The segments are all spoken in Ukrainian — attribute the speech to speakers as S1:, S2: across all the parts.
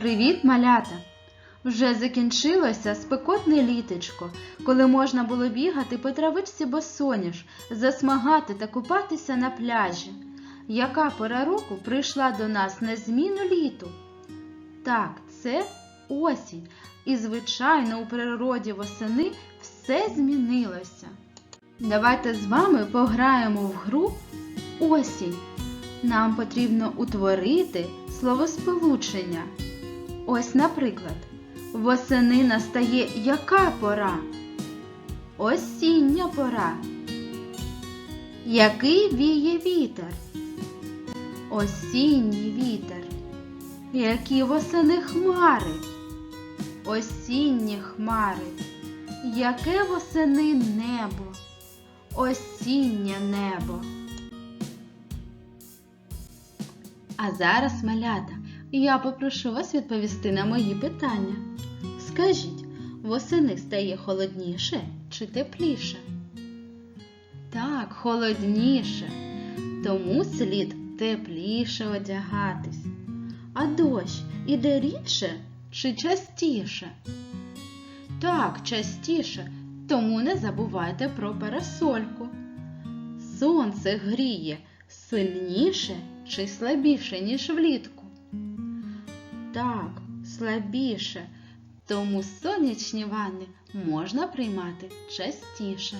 S1: Привіт, малята! Вже закінчилося спекотне літечко, коли можна було бігати по травичці босоніж, засмагати та купатися на пляжі. Яка пора року прийшла до нас на зміну літу? Так, це осінь. І, звичайно, у природі восени все змінилося. Давайте з вами пограємо в гру осінь. Нам потрібно утворити словосполучення. Ось, наприклад, восени настає яка пора? Осіння пора. Який віє вітер? Осінній вітер. Які восени хмари? Осінні хмари. Яке восени небо? Осіннє небо. А зараз, малята, я попрошу вас відповісти на мої питання. Скажіть, восени стає холодніше чи тепліше? Так, холодніше, тому слід тепліше одягатись. А дощ іде рідше чи частіше? Так, частіше, тому не забувайте про парасольку. Сонце гріє сильніше чи слабіше, ніж влітку? Так, слабіше, тому сонячні ванни можна приймати частіше.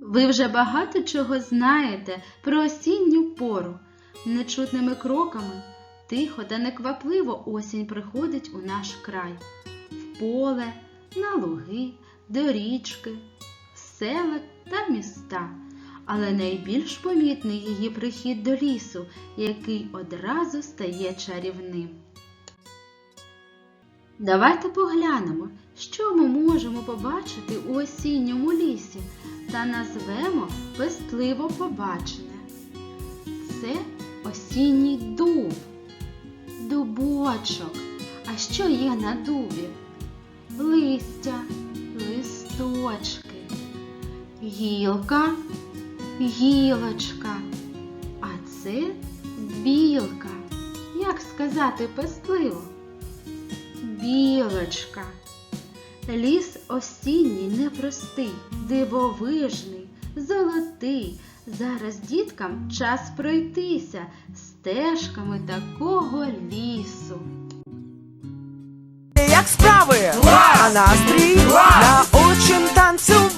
S1: Ви вже багато чого знаєте про осінню пору. Нечутними кроками тихо та неквапливо осінь приходить у наш край, в поле, на луги, до річки, в села та міста. Але найбільш помітний її прихід до лісу, який одразу стає чарівним. Давайте поглянемо, що ми можемо побачити у осінньому лісі та назвемо пестливо побачене. Це осінній дуб, дубочок. А що є на дубі? Листя, листочки, гілка, гілочка. А це білка. Як сказати пестливо? Білочка. Ліс осінній непростий, дивовижний, золотий. Зараз діткам час пройтися стежками такого лісу.
S2: Як справи? А настрій? Научим танцювати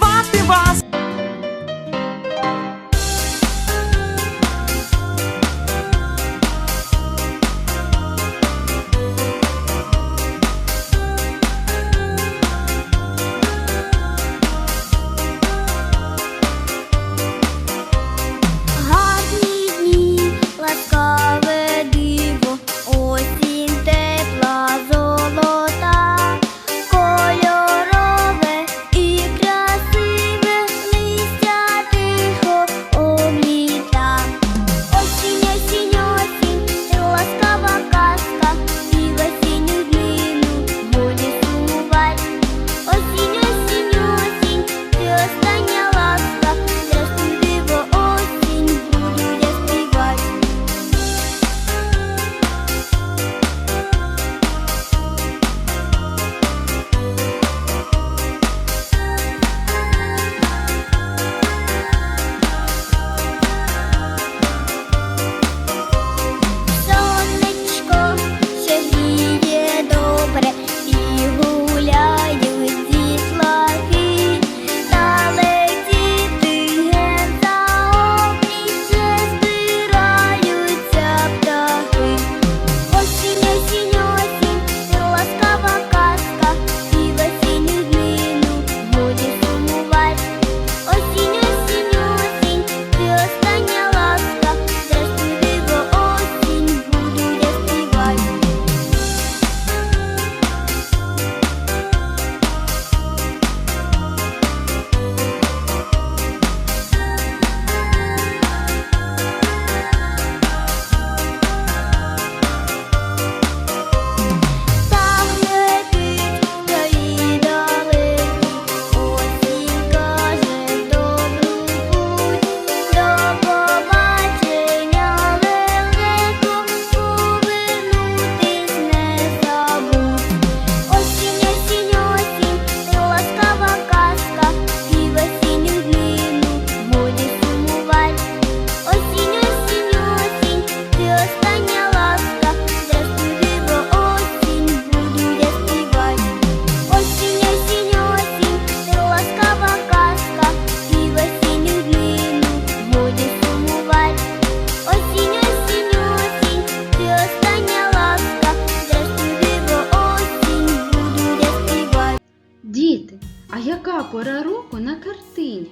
S1: А яка пора року на картині?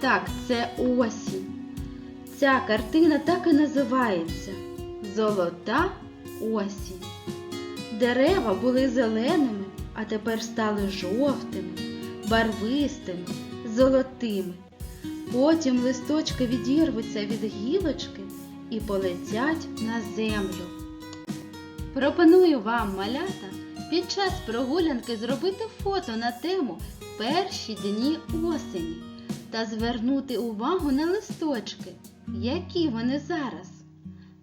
S1: Так, це осінь. Ця картина так і називається Золота осінь. Дерева були зеленими, а тепер стали жовтими, барвистими, золотими. Потім листочки відірвуться від гілочки і полетять на землю. Пропоную вам, малята, під час прогулянки зробити фото на тему Перші дні осені та звернути увагу на листочки, які вони зараз.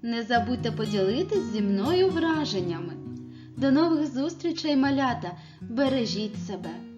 S1: Не забудьте поділитись зі мною враженнями. До нових зустрічей, малята! Бережіть себе!